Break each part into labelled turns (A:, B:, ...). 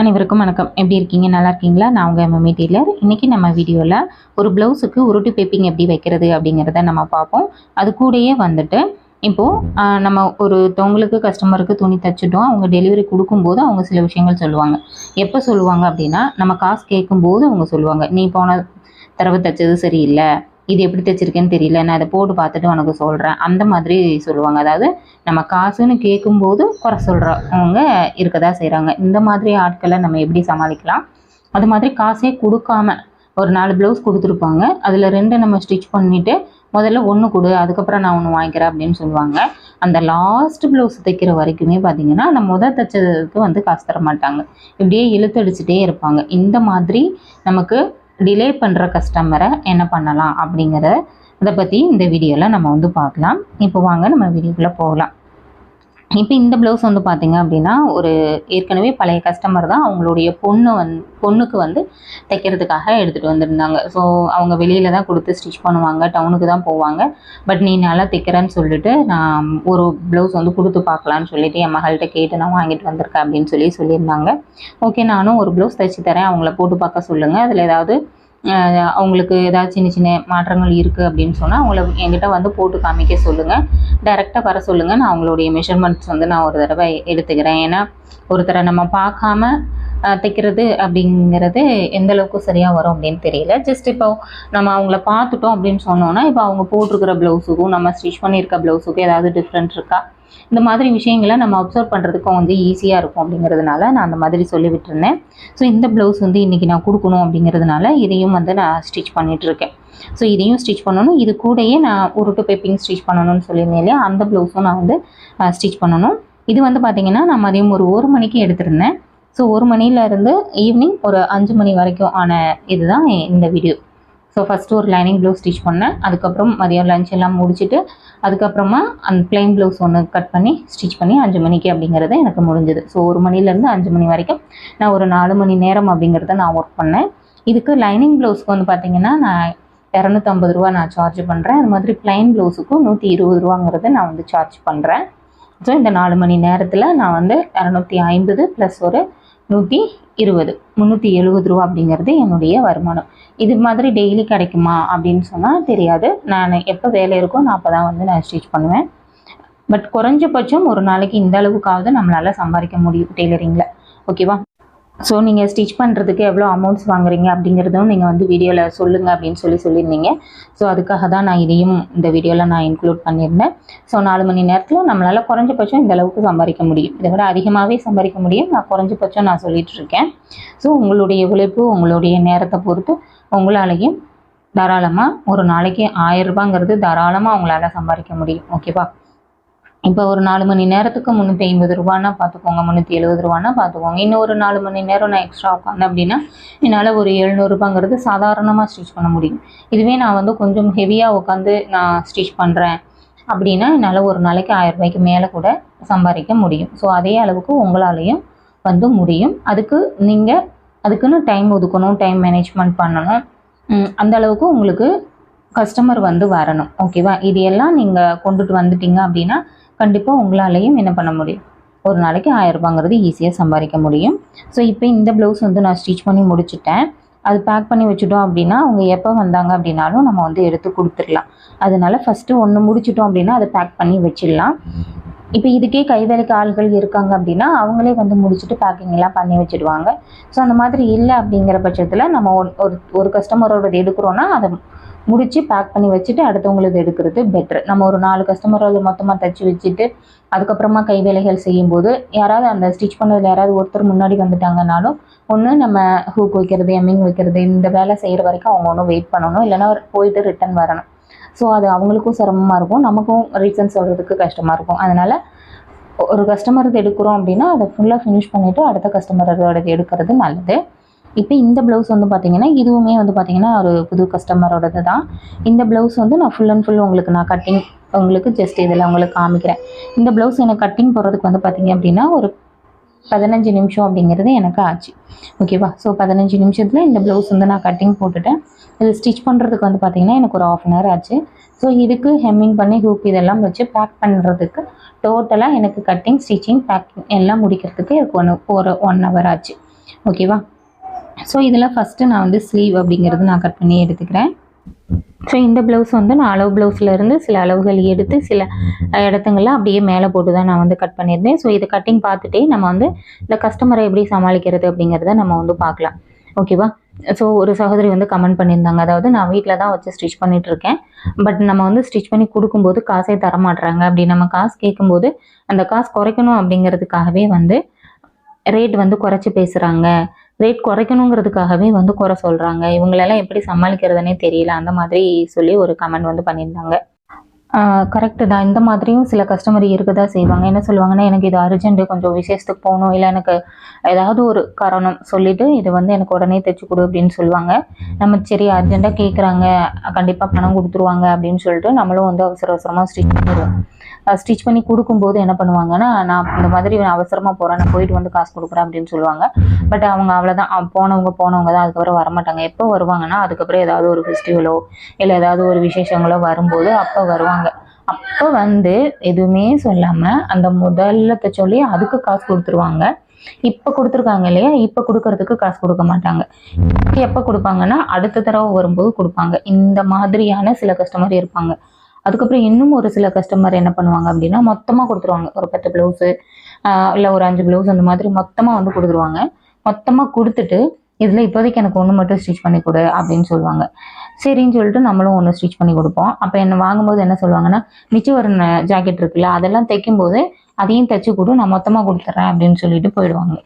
A: அனைவருக்கும் வணக்கம். எப்படி இருக்கீங்க? நல்லா இருக்கீங்களா? நான் உங்கள் எம்எம்ஏ டெய்லர். இன்றைக்கி நம்ம வீடியோவில் ஒரு ப்ளவுஸுக்கு உருட்டு பேப்பிங் எப்படி வைக்கிறது அப்படிங்கிறத நம்ம பார்ப்போம். அது கூடயே வந்துட்டு இப்போது நம்ம ஒரு தொங்களுக்கு கஸ்டமருக்கு துணி தைச்சிட்டோம். அவங்க டெலிவரி கொடுக்கும்போது அவங்க சில விஷயங்கள் சொல்லுவாங்க. எப்போ சொல்லுவாங்க அப்படின்னா நம்ம காசு கேட்கும்போது அவங்க சொல்லுவாங்க. நீ போன தடவை தைச்சது சரியில்லை. இது எப்படி தைச்சிருக்கேன்னு தெரியல. நான் அதை போட்டு பார்த்துட்டு உனக்கு சொல்கிறேன் அந்த மாதிரி சொல்லுவாங்க. அதாவது நம்ம காசுன்னு கேட்கும்போது குறை சொல்கிறவங்க இருக்கதா செய்கிறாங்க இந்த மாதிரி ஆட்களை நம்ம எப்படி சமாளிக்கலாம்? அது மாதிரி காசே கொடுக்காம ஒரு நாலு ப்ளவுஸ் கொடுத்துருப்பாங்க. அதில் ரெண்டு நம்ம ஸ்டிச் பண்ணிவிட்டு முதல்ல ஒன்று கொடு அதுக்கப்புறம் நான் ஒன்று வாங்கிக்கிறேன் அப்படின்னு சொல்லுவாங்க. அந்த லாஸ்ட் ப்ளவுஸ் தைக்கிற வரைக்குமே பார்த்தீங்கன்னா நம்ம முதல் தைச்சதுக்கு வந்து காசு தர மாட்டாங்க இப்படியே இழுத்தடிச்சிட்டே இருப்பாங்க. இந்த மாதிரி நமக்கு டிலே பண்ணுற கஸ்டமரை என்ன பண்ணலாம் அப்படிங்கிறத இதை பற்றி இந்த வீடியோவில் நம்ம வந்து பார்க்கலாம். இப்போ வாங்க நம்ம வீடியோக்குள்ளே போகலாம். இப்போ இந்த ப்ளவுஸ் வந்து பார்த்திங்க அப்படின்னா ஒரு ஏற்கனவே பழைய கஸ்டமர் தான் அவங்களுடைய பொண்ணு வந் பொண்ணுக்கு வந்து தைக்கிறதுக்காக எடுத்துகிட்டு வந்திருந்தாங்க. ஸோ அவங்க வெளியில் தான் கொடுத்து ஸ்டிச் பண்ணுவாங்க டவுனுக்கு தான் போவாங்க. பட் நீ நல்லா தைக்கிறேன்னு சொல்லிட்டு நான் ஒரு ப்ளவுஸ் வந்து கொடுத்து பார்க்கலான்னு சொல்லிட்டு என் மகள்கிட்ட கேட்டு நான் வாங்கிட்டு வந்திருக்கேன் அப்படின்னு சொல்லி சொல்லியிருந்தாங்க. ஓகே நானும் ஒரு ப்ளவுஸ் தைச்சி தரேன். அவங்கள போட்டு பார்க்க சொல்லுங்கள் அதில் ஏதாவது அவங்களுக்கு ஏதாவது சின்ன சின்ன மாற்றங்கள் இருக்குது அப்படின்னு சொன்னால் அவங்கள என்கிட்ட வந்து போட்டு காமிக்க சொல்லுங்கள் டைரெக்டாக வர சொல்லுங்கள் நான் அவங்களுடைய மெஷர்மெண்ட்ஸ் வந்து நான் ஒரு தடவை எடுத்துக்கிறேன். ஏன்னா ஒருத்தரை நம்ம பார்க்காம தைக்கிறது அப்படிங்கிறது எந்த அளவுக்கு சரியாக வரும் அப்படின்னு தெரியல. ஜஸ்ட் இப்போ நம்ம அவங்கள பார்த்துட்டோம் அப்படின்னு சொன்னோன்னா இப்போ அவங்க போட்டிருக்கிற ப்ளவுஸுக்கும் நம்ம ஸ்டிச் பண்ணியிருக்க ப்ளவுஸுக்கும் ஏதாவது டிஃப்ரெண்ட் இருக்கா? இந்த மாதிரி விஷயங்களை நம்ம அப்சர்வ் பண்ணுறதுக்கும் வந்து ஈஸியாக இருக்கும் அப்படிங்கிறதுனால நான் அந்த மாதிரி சொல்லி விட்டுருந்தேன். ஸோ இந்த ப்ளவுஸ் வந்து இன்றைக்கி நான் கொடுக்கணும் அப்படிங்கிறதுனால இதையும் வந்து நான் ஸ்டிச் பண்ணிகிட்ருக்கேன் ஸோ இதையும் ஸ்டிச் பண்ணணும். இது கூடயே நான் உருட்டு பேப்பிங் ஸ்டிச் பண்ணணும்னு சொல்லியிருந்தேன் இல்லையா? அந்த ப்ளவுஸும் நான் வந்து ஸ்டிச் பண்ணணும். இது வந்து பார்த்திங்கன்னா நான் மதியம் ஒரு ஒரு மணிக்கு எடுத்திருந்தேன். ஸோ ஒரு மணிலேருந்து ஈவினிங் ஒரு அஞ்சு மணி வரைக்கும் ஆன இதுதான் இந்த வீடியோ ஸோ ஃபஸ்ட்டு ஒரு லைனிங் ப்ளவுஸ் ஸ்டிச் பண்ணேன். அதுக்கப்புறம் மதியம் லஞ்ச் எல்லாம் முடிச்சுட்டு அதுக்கப்புறமா அந்த பிளைன் ப்ளவுஸ் ஒன்று கட் பண்ணி ஸ்டிச் பண்ணி அஞ்சு மணிக்கு அப்படிங்கிறது எனக்கு முடிஞ்சது. ஸோ ஒரு மணிலேருந்து அஞ்சு மணி வரைக்கும் நான் ஒரு நாலு மணி நேரம் அப்படிங்கிறத நான் ஒர்க் பண்ணேன். இதுக்கு லைனிங் ப்ளவுஸ்க்கு வந்து பார்த்திங்கன்னா நான் இரநூத்தம்பது ரூபா நான் சார்ஜ் பண்ணுறேன் அது மாதிரி பிளைன் ப்ளவுஸுக்கும் நூற்றி இருபது ரூபாங்கிறத நான் வந்து சார்ஜ் பண்ணுறேன் ஸோ இந்த நாலு மணி நேரத்தில் நான் வந்து இரநூத்தி ஐம்பது ப்ளஸ் ஒரு நூற்றி இருபது. முந்நூற்றி எழுபது ரூபா அப்படிங்கிறது என்னுடைய வருமானம். இது மாதிரி டெய்லி கிடைக்குமா அப்படின்னு சொன்னால் தெரியாது. நான் எப்போ வேலை இருக்கோ நான் அப்போ தான் வந்து நான் ஸ்டிச் பண்ணுவேன். பட் குறைஞ்சபட்சம் ஒரு நாளைக்கு இந்த அளவுக்காவது நம்மளால் சம்பாதிக்க முடியும் டெய்லரிங்கில் ஓகேவா ஸோ நீங்கள் ஸ்டிச் பண்ணுறதுக்கு எவ்வளோ அமௌண்ட்ஸ் வாங்குறீங்க அப்படிங்கிறதும் நீங்கள் வந்து வீடியோவில் சொல்லுங்கள் அப்படின்னு சொல்லி சொல்லியிருந்தீங்க. ஸோ அதுக்காக தான் நான் இதையும் இந்த வீடியோவில் நான் இன்க்ளூட் பண்ணியிருந்தேன். ஸோ நாலு மணி நேரத்தில் நம்மளால் குறைஞ்சபட்சம் இந்த அளவுக்கு சம்பாதிக்க முடியும். இதை விட அதிகமாகவே சம்பாதிக்க முடியும். நான் குறைஞ்சபட்சம் நான் சொல்லிகிட்ருக்கேன் இருக்கேன். ஸோ உங்களுடைய உழைப்பு உங்களுடைய நேரத்தை பொறுத்து உங்களாலையும் தாராளமாக ஒரு நாளைக்கு ஆயிரம் ரூபாங்கிறது தாராளமாக உங்களால் சம்பாதிக்க முடியும். ஓகேவா இப்போ ஒரு நாலு மணி நேரத்துக்கு முந்நூற்றி ஐம்பது ரூபான்னா பார்த்துக்கோங்க முந்நூற்றி எழுபது ரூபான்னா பார்த்துக்கோங்க இன்னும் ஒரு நாலு மணி நேரம் நான் எக்ஸ்ட்ரா உட்காந்து அப்படின்னா என்னால் ஒரு எழுநூறுபாங்கிறது சாதாரணமாக ஸ்டிச் பண்ண முடியும். இதுவே நான் வந்து கொஞ்சம் ஹெவியாக உட்காந்து நான் ஸ்டிச் பண்ணுறேன் அப்படின்னா என்னால் ஒரு நாளைக்கு ஆயிரம் ரூபாய்க்கு மேலே கூட சம்பாதிக்க முடியும். ஸோ அதே அளவுக்கு உங்களாலையும் வந்து முடியும். அதுக்கு நீங்கள் அதுக்குன்னு டைம் ஒதுக்கணும் டைம் மேனேஜ்மெண்ட் பண்ணணும். அந்த அளவுக்கு உங்களுக்கு கஸ்டமர் வந்து வரணும். ஓகேவா இது எல்லாம் நீங்கள் கொண்டுட்டு வந்துட்டீங்க அப்படின்னா கண்டிப்பாக உங்களாலையும் என்ன பண்ண முடியும்? ஒரு நாளைக்கு ஆயிரம் ரூபாங்கிறது ஈஸியாக சம்பாதிக்க முடியும். ஸோ இப்போ இந்த ப்ளவுஸ் வந்து நான் ஸ்டிச் பண்ணி முடிச்சிட்டேன். அது பேக் பண்ணி வச்சுட்டோம் அப்படின்னா அவங்க எப்போ வந்தாங்க அப்படின்னாலும் நம்ம வந்து எடுத்து கொடுத்துடலாம். அதனால ஃபஸ்ட்டு ஒன்று முடிச்சிட்டோம் அப்படின்னா அதை பேக் பண்ணி வச்சிடலாம். இப்போ இதுக்கே கைவேலைக்கு ஆள்கள் இருக்காங்க அப்படின்னா அவங்களே வந்து முடிச்சுட்டு பேக்கிங் எல்லாம் பண்ணி வச்சிடுவாங்க. ஸோ அந்த மாதிரி இல்லை அப்படிங்கிற பட்சத்தில் நம்ம ஒரு ஒரு- ஒரு கஸ்டமரோட எடுக்கிறோன்னா அதை முடித்து பேக் பண்ணி வச்சுட்டு அடுத்தவங்களுக்கு எடுக்கிறது பெட்ரு நம்ம ஒரு நாலு கஸ்டமரோட மொத்தமாக தச்சு வச்சுட்டு அதுக்கப்புறமா கை வேலைகள் செய்யும்போது யாராவது அந்த ஸ்டிச் பண்ணதில் யாராவது ஒருத்தர் முன்னாடி வந்துட்டாங்கனாலும் ஒன்று நம்ம ஹூக் வைக்கிறது எம்மிங் வைக்கிறது இந்த வேலை செய்கிற வரைக்கும் அவங்க ஒன்றும் வெயிட் பண்ணணும். இல்லைன்னா போயிட்டு ரிட்டர்ன் வரணும். ஸோ அது அவங்களுக்கும் சிரமமாக இருக்கும். நமக்கும் ரீசன் சொல்கிறதுக்கு கஷ்டமாக இருக்கும். அதனால் ஒரு கஸ்டமர் எடுக்கிறோம் அப்படின்னா அதை ஃபுல்லாக ஃபினிஷ் பண்ணிவிட்டு அடுத்த கஸ்டமரோட எடுக்கிறது நல்லது. இப்போ இந்த ப்ளவுஸ் வந்து பார்த்தீங்கன்னா இதுவுமே வந்து பார்த்தீங்கன்னா ஒரு புது கஸ்டமரோடது தான். இந்த ப்ளவுஸ் வந்து நான் ஃபுல் அண்ட் ஃபுல் உங்களுக்கு நான் கட்டிங் உங்களுக்கு ஜஸ்ட் இதில் உங்களுக்கு காமிக்கிறேன். இந்த ப்ளவுஸ் எனக்கு கட்டிங் போகிறதுக்கு வந்து பார்த்தீங்க அப்படின்னா ஒரு பதினஞ்சு நிமிஷம் அப்படிங்கிறது எனக்கு ஆச்சு. ஓகேவா ஸோ பதினஞ்சு நிமிஷத்தில் இந்த ப்ளவுஸ் வந்து நான் கட்டிங் போட்டுட்டேன். இது ஸ்டிச் பண்ணுறதுக்கு வந்து பார்த்தீங்கன்னா எனக்கு ஒரு ஆஃப் அன் ஹவர் ஆச்சு. ஸோ இதுக்கு ஹெம்மிங் பண்ணி ஹூப் இதெல்லாம் வச்சு பேக் பண்ணுறதுக்கு டோட்டலாக எனக்கு கட்டிங் ஸ்டிச்சிங் பேக்கிங் எல்லாம் முடிக்கிறதுக்கு எனக்கு ஒன்று ஒரு ஒன் ஹவர் ஆச்சு. ஓகேவா ஸோ இதில் ஃபஸ்ட்டு நான் வந்து ஸ்லீவ் அப்படிங்கிறது நான் கட் பண்ணி எடுத்துக்கிறேன். ஸோ இந்த ப்ளவுஸ் வந்து நான் அளவு ப்ளவுஸில் இருந்து சில அளவுகள் எடுத்து சில அஹ், அப்படியே மேலே போட்டு தான் நான் வந்து கட் பண்ணியிருந்தேன். ஸோ இது கட்டிங் பார்த்துட்டே நம்ம வந்து இந்த கஸ்டமரை எப்படி சமாளிக்கிறது அப்படிங்கிறத நம்ம வந்து பார்க்கலாம். ஓகேவா ஸோ ஒரு சகோதரி வந்து கமெண்ட் பண்ணியிருந்தாங்க. அதாவது நான் வீட்டில் தான் வச்சு ஸ்டிச் பண்ணிட்டு இருக்கேன். பட் நம்ம வந்து ஸ்டிச் பண்ணி கொடுக்கும்போது காசே தர மாட்டுறாங்க அப்படி நம்ம காசு கேட்கும்போது அந்த காசு குறைக்கணும் அப்படிங்கிறதுக்காகவே வந்து ரேட் வந்து குறைச்சி பேசுகிறாங்க ரேட் குறைக்கணுங்கிறதுக்காகவே வந்து குறை சொல்கிறாங்க இவங்களெல்லாம் எப்படி சமாளிக்கிறதுனே தெரியல. அந்த மாதிரி சொல்லி ஒரு கமெண்ட் வந்து பண்ணியிருந்தாங்க. கரெக்டு தான். இந்த மாதிரியும் சில கஸ்டமர் இருக்க தான் செய்வாங்க. என்ன சொல்லுவாங்கன்னா எனக்கு இது அர்ஜென்ட்டு கொஞ்சம் விசேஷத்துக்கு போகணும். இல்லை எனக்கு ஏதாவது ஒரு காரணம் சொல்லிவிட்டு இது வந்து எனக்கு உடனே தைச்சு கொடு அப்படின்னு சொல்லுவாங்க. நம்ம சரி அர்ஜெண்ட்டாக கேட்குறாங்க கண்டிப்பாக பணம் கொடுத்துருவாங்க அப்படின்னு சொல்லிட்டு நம்மளும் வந்து அவசர அவசரமாக ஸ்டிச் பண்ணிடுவோம் ஸ்டிச் பண்ணி கொடுக்கும்போது என்ன பண்ணுவாங்கன்னா நான் இந்த மாதிரி அவசரமாக போகிறேன் நான் போயிட்டு வந்து காசு கொடுக்குறேன் அப்படின்னு சொல்லுவாங்க. பட் அவங்க அவ்வளோதான் போனவங்க போனவங்க தான் அதுக்கப்புறம் வரமாட்டாங்க. எப்போ வருவாங்கன்னா அதுக்கப்புறம் ஏதாவது ஒரு ஃபெஸ்டிவலோ இல்லை ஏதாவது ஒரு விசேஷங்களோ வரும்போது அப்போ வருவாங்க. அப்போ வந்து எதுவுமே சொல்லாமல் அந்த முதல்ல சொல்லி அதுக்கு காசு கொடுத்துருவாங்க. இப்போ கொடுத்துருக்காங்க இல்லையா? இப்போ கொடுக்கறதுக்கு காசு கொடுக்க மாட்டாங்க. எப்போ கொடுப்பாங்கன்னா அடுத்த தடவை வரும்போது கொடுப்பாங்க. இந்த மாதிரியான சில கஸ்டமர் இருப்பாங்க. அதுக்கப்புறம் இன்னும் ஒரு சில கஸ்டமர் என்ன பண்ணுவாங்க அப்படின்னா மொத்தமாக கொடுத்துருவாங்க. ஒரு பத்து ப்ளவுஸு இல்லை ஒரு அஞ்சு ப்ளவுஸ் அந்த மாதிரி மொத்தமாக வந்து கொடுத்துருவாங்க. மொத்தமாக கொடுத்துட்டு இதில் இப்போதைக்கு எனக்கு ஒன்று மட்டும் ஸ்டிச் பண்ணி கொடு அப்படின்னு சொல்லுவாங்க. சரின்னு சொல்லிட்டு நம்மளும் ஒன்று ஸ்டிச் பண்ணி கொடுப்போம். அப்போ என்ன வாங்கும்போது என்ன சொல்லுவாங்கன்னா மிச்சம் ஒரு ஜாக்கெட் இருக்குல்ல அதெல்லாம் தைக்கும்போது அதையும் தைச்சு கொடு நான் மொத்தமாக கொடுத்துட்றேன் அப்படின்னு சொல்லிட்டு போயிடுவாங்க.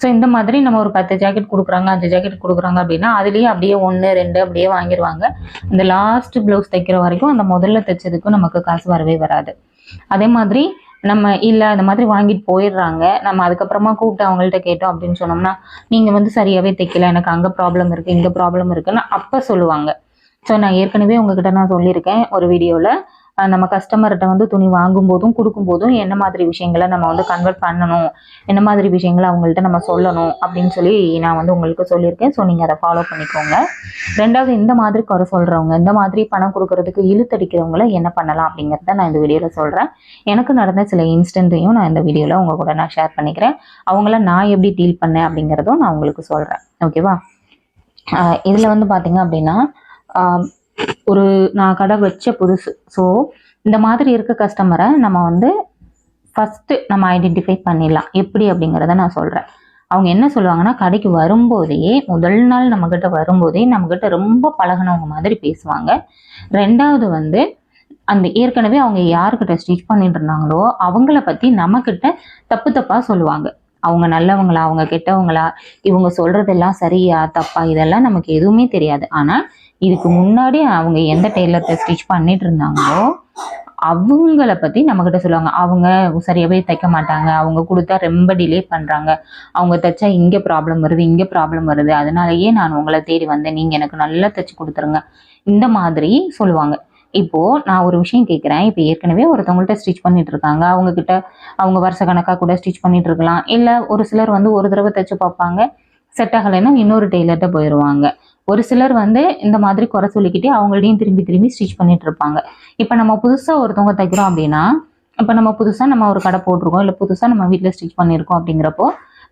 A: ஸோ இந்த மாதிரி நம்ம ஒரு பத்து ஜாக்கெட் கொடுக்குறாங்க அஞ்சு ஜாக்கெட் கொடுக்குறாங்க அப்படின்னா அதுலேயே அப்படியே ஒன்று ரெண்டு அப்படியே வாங்கிடுவாங்க இந்த லாஸ்ட் ப்ளவுஸ் தைக்கிற வரைக்கும் அந்த முதல்ல தைச்சதுக்கும் நமக்கு காசு வரவே வராது. அதே மாதிரி நம்ம இல்லை அந்த மாதிரி வாங்கிட்டு போயிடுறாங்க. நம்ம அதுக்கப்புறமா கூப்பிட்டு அவங்கள்ட்ட கேட்டோம் அப்படின்னு சொன்னோம்னா நீங்கள் வந்து சரியாகவே தைக்கல. எனக்கு அங்கே ப்ராப்ளம் இருக்குது இங்கே ப்ராப்ளம் இருக்குன்னு அப்போ சொல்லுவாங்க. ஸோ நான் ஏற்கனவே உங்ககிட்ட நான் சொல்லியிருக்கேன் ஒரு வீடியோவில் நம்ம கஸ்டமர்கிட்ட வந்து துணி வாங்கும்போதும் கொடுக்கும்போதும் என்ன மாதிரி விஷயங்களை நம்ம வந்து கன்வெர்ட் பண்ணணும்? என்ன மாதிரி விஷயங்களை அவங்கள்ட்ட நம்ம சொல்லணும்? அப்படின்னு சொல்லி நான் வந்து உங்களுக்கு சொல்லியிருக்கேன். ஸோ நீங்கள் அதை ஃபாலோ பண்ணிக்கோங்க. ரெண்டாவது இந்த மாதிரி குறை சொல்கிறவங்க இந்த மாதிரி பணம் கொடுக்கறதுக்கு இழுத்தடிக்கிறவங்கள என்ன பண்ணலாம் அப்படிங்கிறத நான் இந்த வீடியோவில் சொல்கிறேன் எனக்கு நடந்த சில இன்ஸ்டன்ட்டையும் நான் இந்த வீடியோவில் உங்கள் கூட நான் ஷேர் பண்ணிக்கிறேன். அவங்கள நான் எப்படி டீல் பண்ணேன் அப்படிங்கிறதும் நான் உங்களுக்கு சொல்கிறேன் ஓகேவா இதில் வந்து பார்த்தீங்க அப்படின்னா ஒரு நான் கடை வச்ச புதுசு. ஸோ இந்த மாதிரி இருக்க கஸ்டமரை நம்ம வந்து ஃபஸ்ட்டு நம்ம ஐடென்டிஃபை பண்ணிடலாம். எப்படி அப்படிங்கிறத நான் சொல்கிறேன் அவங்க என்ன சொல்லுவாங்கன்னா கடைக்கு வரும்போதே முதல் நாள் நம்மக்கிட்ட வரும்போதே நம்மக்கிட்ட ரொம்ப பழகுனவங்க மாதிரி பேசுவாங்க. ரெண்டாவது வந்து அந்த ஏற்கனவே அவங்க யாருக்கிட்ட ஸ்டிச் பண்ணிட்டு இருந்தாங்களோ அவங்கள பற்றி நம்மக்கிட்ட தப்பு தப்பாக சொல்லுவாங்க. அவங்க நல்லவங்களா அவங்க கெட்டவங்களா இவங்க சொல்கிறதெல்லாம் சரியா தப்பா இதெல்லாம் நமக்கு எதுவுமே தெரியாது. ஆனால் இதுக்கு முன்னாடி அவங்க எந்த டெய்லர்கிட்ட ஸ்டிச் பண்ணிட்டு இருந்தாங்களோ அவங்கள பற்றி நம்மக்கிட்ட சொல்லுவாங்க. அவங்க சரியாகவே தைக்க மாட்டாங்க. அவங்க கொடுத்தா ரொம்ப டிலே பண்ணுறாங்க அவங்க தைச்சா இங்கே ப்ராப்ளம் வருது இங்கே ப்ராப்ளம் வருது. அதனாலயே நான் உங்களை தேடி வந்தேன். நீங்கள் எனக்கு நல்லா தைச்சு கொடுத்துருங்க. இந்த மாதிரி சொல்லுவாங்க. இப்போ நான் ஒரு விஷயம் கேட்குறேன் இப்போ ஏற்கனவே ஒருத்தவங்கள்ட்ட ஸ்டிச் பண்ணிட்டு இருக்காங்க. அவங்க கிட்ட அவங்க வருஷ கணக்காக கூட ஸ்டிச் பண்ணிட்டு இருக்கலாம். இல்லை ஒரு சிலர் வந்து ஒரு தடவை தைச்சு பார்ப்பாங்க. செட் ஆகலைன்னா இன்னொரு டெய்லர்கிட்ட போயிடுவாங்க ஒரு சிலர் வந்து இந்த மாதிரி குறை சொல்லிக்கிட்டே அவங்கள்டையும் திரும்பி திரும்பி ஸ்டிச் பண்ணிட்டு இருப்பாங்க இப்போ நம்ம புதுசாக ஒருத்தவங்க தைக்கிறோம் அப்படின்னா இப்போ நம்ம புதுசாக நம்ம ஒரு கடை போட்டிருக்கோம் இல்லை புதுசாக நம்ம வீட்டில் ஸ்டிச் பண்ணியிருக்கோம் அப்படிங்கிறப்போ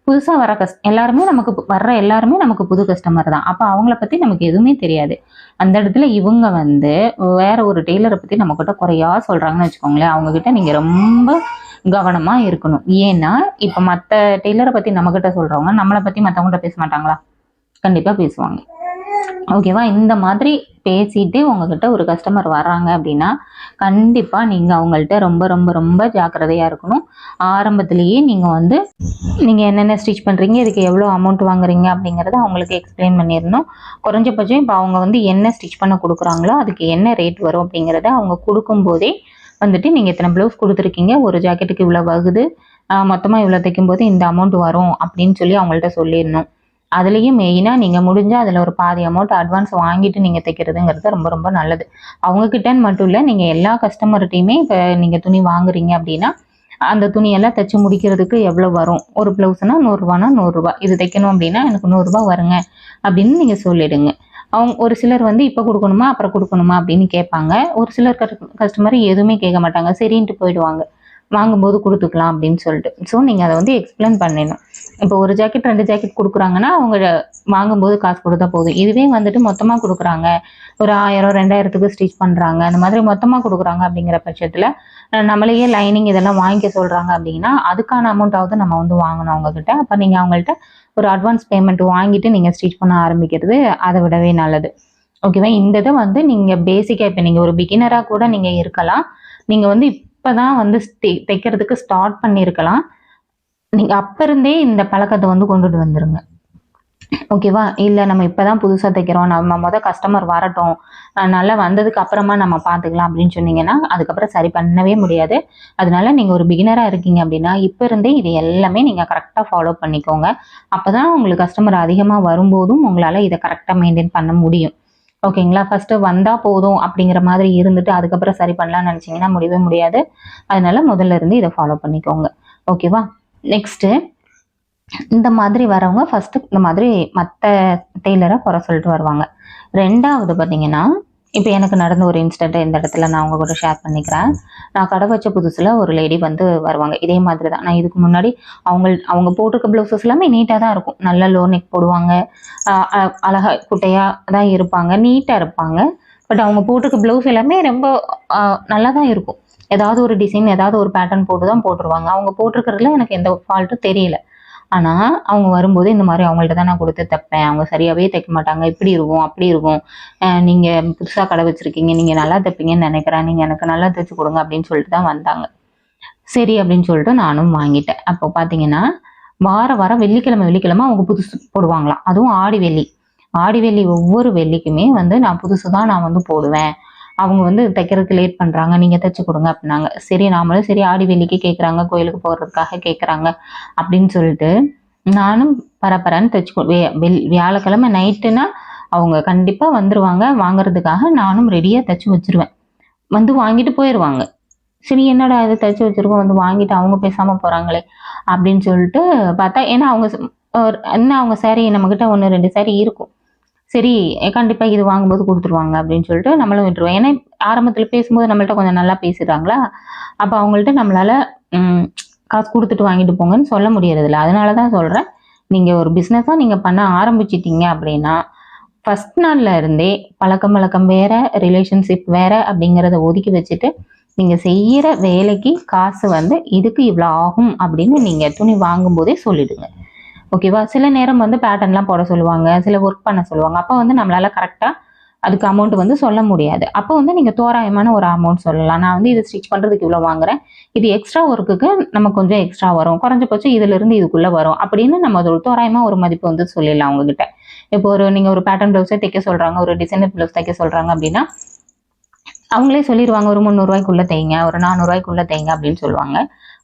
A: புதுசாக வர கஸ் எல்லாருமே நமக்கு வர்ற எல்லாருமே நமக்கு புது கஸ்டமர் தான். அப்போ அவங்கள பற்றி நமக்கு எதுவுமே தெரியாது. அந்த இடத்துல இவங்க வந்து வேற ஒரு டெய்லரை பற்றி நம்மக்கிட்ட குறையா சொல்கிறாங்கன்னு வச்சுக்கோங்களேன் அவங்கக்கிட்ட நீங்கள் ரொம்ப கவனமாக இருக்கணும். ஏன்னா இப்போ மற்ற டெய்லரை பற்றி நம்மக்கிட்ட சொல்கிறவங்க நம்மளை பற்றி மற்றவங்கள்ட்ட பேச மாட்டாங்களா? கண்டிப்பாக பேசுவாங்க. ஓகேவா? இந்த மாதிரி பேசிட்டு உங்ககிட்ட ஒரு கஸ்டமர் வர்றாங்க அப்படின்னா கண்டிப்பாக நீங்கள் அவங்கள்ட்ட ரொம்ப ரொம்ப ரொம்ப ஜாக்கிரதையாக இருக்கணும். ஆரம்பத்துலேயே நீங்கள் வந்து நீங்கள் என்னென்ன ஸ்டிச் பண்ணுறீங்க இதுக்கு எவ்வளோ அமௌண்ட் வாங்குறீங்க அப்படிங்கிறத அவங்களுக்கு எக்ஸ்பிளைன் பண்ணிடணும். குறைஞ்சபட்சம் இப்போ அவங்க வந்து என்ன ஸ்டிச் பண்ண கொடுக்குறாங்களோ அதுக்கு என்ன ரேட் வரும் அப்படிங்கிறத அவங்க கொடுக்கும்போதே வந்துட்டு நீங்கள் இத்தனை ப்ளவுஸ் கொடுத்துருக்கீங்க ஒரு ஜாக்கெட்டுக்கு இவ்வளோ வகுது மொத்தமாக இவ்வளோ தைக்கும்போது இந்த அமௌண்ட் வரும் அப்படின்னு சொல்லி அவங்கள்ட்ட சொல்லிடணும். அதுலேயும் மெயினாக நீங்கள் முடிஞ்சால் அதில் ஒரு பாதி அமௌண்ட் அட்வான்ஸ் வாங்கிட்டு நீங்கள் தைக்கிறதுங்கிறது ரொம்ப ரொம்ப நல்லது. அவங்கக்கிட்டன்னு மட்டும் இல்லை நீங்கள் எல்லா கஸ்டமர்கிட்டையுமே இப்போ நீங்கள் துணி வாங்குறீங்க அப்படின்னா அந்த துணியெல்லாம் தைச்சு முடிக்கிறதுக்கு எவ்வளோ வரும்? ஒரு ப்ளவுஸ்னா நூறுரூவானா நூறுரூவா இது தைக்கணும் அப்படின்னா எனக்கு நூறுரூவா வருங்க அப்படின்னு நீங்கள் சொல்லிடுங்க. அவங்க ஒரு சிலர் வந்து இப்போ கொடுக்கணுமா அப்புறம் கொடுக்கணுமா அப்படின்னு கேட்பாங்க. ஒரு சிலர் கஸ்டமர் எதுவுமே கேட்க மாட்டாங்க. சரின்ட்டு போயிடுவாங்க. வாங்கும்போது கொடுத்துக்கலாம் அப்படின்னு சொல்லிட்டு. ஸோ நீங்கள் அதை வந்து எக்ஸ்பிளைன் பண்ணிடணும் இப்போ ஒரு ஜாக்கெட் ரெண்டு ஜாக்கெட் கொடுக்குறாங்கன்னா அவங்க வாங்கும்போது காசு கொடுத்தா போதும். இதுவே வந்துட்டு மொத்தமாக கொடுக்குறாங்க. ஒரு ஆயிரம் ரெண்டாயிரத்துக்கு ஸ்டிச் பண்ணுறாங்க அந்த மாதிரி மொத்தமாக கொடுக்குறாங்க அப்படிங்கிற பட்சத்தில் நம்மளையே லைனிங் இதெல்லாம் வாங்கிக்க சொல்கிறாங்க அப்படின்னா அதுக்கான அமௌண்ட்டாவது நம்ம வந்து வாங்கணும் அவங்கக்கிட்ட அப்போ நீங்கள் அவங்கள்ட்ட ஒரு அட்வான்ஸ் பேமெண்ட் வாங்கிட்டு நீங்கள் ஸ்டிச் பண்ண ஆரம்பிக்கிறது அதை விடவே நல்லது. ஓகேவா இந்த இதை வந்து நீங்கள் பேசிக்காக இப்போ நீங்கள் ஒரு பிகினராக கூட நீங்கள் இருக்கலாம். நீங்கள் வந்து இப்போ தான் வந்து தைக்கிறதுக்கு ஸ்டார்ட் பண்ணியிருக்கலாம் நீங்கள் அப்போ இருந்தே இந்த பழக்கத்தை வந்து கொண்டுட்டு வந்துடுங்க ஓகேவா இல்லை நம்ம இப்போ தான் புதுசாக தைக்கிறோம். நம்ம மொதல் கஸ்டமர் வரட்டும். நல்லா வந்ததுக்கு அப்புறமா நம்ம பார்த்துக்கலாம் அப்படின்னு சொன்னீங்கன்னா அதுக்கப்புறம் சரி பண்ணவே முடியாது. அதனால நீங்கள் ஒரு பிகினராக இருக்கீங்க அப்படின்னா இப்போ இருந்தே இது எல்லாமே நீங்கள் கரெக்டாக ஃபாலோ பண்ணிக்கோங்க. அப்போ தான் உங்களுக்கு கஸ்டமர் அதிகமாக வரும்போதும் உங்களால் இதை கரெக்டாக மெயின்டைன் பண்ண முடியும். ஓகேங்களா? ஃபஸ்ட்டு வந்தால் போதும் அப்படிங்கிற மாதிரி இருந்துட்டு அதுக்கப்புறம் சரி பண்ணலாம்னு நினச்சிங்கன்னா முடியவே முடியாது. அதனால முதல்ல இருந்து இதை ஃபாலோ பண்ணிக்கோங்க. ஓகேவா? நெக்ஸ்ட்டு இந்த மாதிரி வரவங்க ஃபஸ்ட்டு இந்த மாதிரி மற்ற டெய்லரை குறை சொல்லிட்டு வருவாங்க. ரெண்டாவது பார்த்தீங்கன்னா இப்போ எனக்கு நடந்த ஒரு இன்சிடென்ட் இந்த இடத்துல நான் அவங்க கூட ஷேர் பண்ணிக்கிறேன். நான் கடை வச்ச புதுசில் ஒரு லேடி வந்து வருவாங்க. இதே மாதிரி தான் நான் இதுக்கு முன்னாடி அவங்க அவங்க போட்டிருக்க ப்ளவுசஸ் எல்லாமே நீட்டாக தான் இருக்கும். நல்ல லோ நெக் போடுவாங்க. அழகாக குட்டையாக தான் இருப்பாங்க. நீட்டாக இருப்பாங்க. பட் அவங்க போட்டிருக்க ப்ளவுஸ் எல்லாமே ரொம்ப நல்லா தான் இருக்கும். ஏதாவது ஒரு டிசைன் ஏதாவது ஒரு பேட்டர்ன் போட்டு தான் போட்டுருவாங்க. அவங்க போட்டிருக்கிறதுல எனக்கு எந்த ஃபால்ட்டும் தெரியல. ஆனால் அவங்க வரும்போது இந்த மாதிரி அவங்கள்ட்ட தான் நான் கொடுத்து தைப்பேன். அவங்க சரியாகவே தைக்க மாட்டாங்க. இப்படி இருக்கும் அப்படி இருக்கும். நீங்கள் புதுசாக கடை வச்சுருக்கீங்க. நீங்கள் நல்லா தைப்பீங்கன்னு நினைக்கிறேன். நீங்கள் எனக்கு நல்லா தைச்சு கொடுங்க அப்படின்னு சொல்லிட்டு தான் வந்தாங்க. சரி அப்படின்னு சொல்லிட்டு நானும் வாங்கிட்டேன். அப்போ பார்த்தீங்கன்னா வார வாரம் வெள்ளிக்கிழமை வெள்ளிக்கிழமை அவங்க புதுசு போடுவாங்களாம். அதுவும் ஆடி வெள்ளி. ஆடி வெள்ளி ஒவ்வொரு வெள்ளிக்குமே வந்து நான் புதுசு தான் நான் வந்து போடுவேன். அவங்க வந்து தைக்கிறதுக்கு லேட் பண்ணுறாங்க நீங்கள் தைச்சி கொடுங்க அப்படின்னாங்க. சரி நாமளும் சரி ஆடி வெள்ளிக்கு கேட்குறாங்க கோயிலுக்கு போகிறதுக்காக கேட்குறாங்க அப்படின்னு சொல்லிட்டு நானும் பரபரன்னு தைச்சி கொடு வெள் வியாழக்கிழமை நைட்டுனா அவங்க கண்டிப்பாக வந்துருவாங்க. வாங்குறதுக்காக நானும் ரெடியாக தைச்சி வச்சிருவேன். வந்து வாங்கிட்டு போயிடுவாங்க சரி என்னடா இது தைச்சி வச்சுருக்கோம் வந்து வாங்கிட்டு அவங்க பேசாமல் போகிறாங்களே அப்படின்னு சொல்லிட்டு பார்த்தா ஏன்னா அவங்க ஒரு- என்ன அவங்க saree நம்மக்கிட்ட ஒன்று ரெண்டு saree இருக்கும். சரி கண்டிப்பாக இது வாங்கும்போது கொடுத்துருவாங்க அப்படின்னு சொல்லிட்டு நம்மளும் விட்டுருவோம். ஏன்னா ஆரம்பத்தில் பேசும்போது நம்மள்ட்ட கொஞ்சம் நல்லா பேசிடுறாங்களா? அப்போ அவங்கள்ட்ட நம்மளால் காசு கொடுத்துட்டு வாங்கிட்டு போங்கன்னு சொல்ல முடியறதில்ல. அதனால தான் சொல்கிறேன் நீங்கள் ஒரு பிஸ்னஸாக நீங்கள் பண்ண ஆரம்பிச்சிட்டிங்க அப்படின்னா ஃபஸ்ட் நாளில் இருந்தே பழக்கம் வழக்கம் வேற ரிலேஷன்ஷிப் வேற அப்படிங்கிறத ஒதுக்கி வச்சுட்டு நீங்கள் செய்கிற வேலைக்கு காசு வந்து இதுக்கு இவ்வளோ ஆகும் அப்படின்னு நீங்கள் துணி வாங்கும்போதே சொல்லிடுங்க. ஓகேவா? சில நேரம் வந்து பேட்டர்ன்லாம் போட சொல்லுவாங்க சில ஒர்க் பண்ண சொல்லுவாங்க. அப்போ வந்து நம்மளால் கரெக்டாக அதுக்கு அமௌண்ட் வந்து சொல்ல முடியாது. அப்போ வந்து நீங்கள் தோராயமான ஒரு அமௌண்ட் சொல்லலாம். நான் வந்து இது ஸ்டிச் பண்ணுறதுக்கு இவ்வளோ வாங்குறேன். இது எக்ஸ்ட்ரா ஒர்க்குக்கு நம்ம கொஞ்சம் எக்ஸ்ட்ரா வரும். குறைஞ்சபட்சம் இதுலேருந்து இதுக்குள்ளே வரும். அப்படின்னு நம்ம அது ஒரு தோராயமாக ஒரு மதிப்பு வந்து சொல்லிடலாம் அவங்ககிட்ட இப்போ ஒரு நீங்கள் ஒரு பேட்டர்ன் ப்ளவுஸை தைக்க சொல்கிறாங்க ஒரு டிசைனர் ப்ளவுஸ் தைக்க சொல்கிறாங்க அப்படின்னா அவங்களே சொல்லிடுவாங்க ஒரு முந்நூறுரூவாய்க்குள்ளே தைங்க ஒரு நானூறுரூவாய்க்குள்ளே தைங்க அப்படின்னு சொல்லுவாங்க.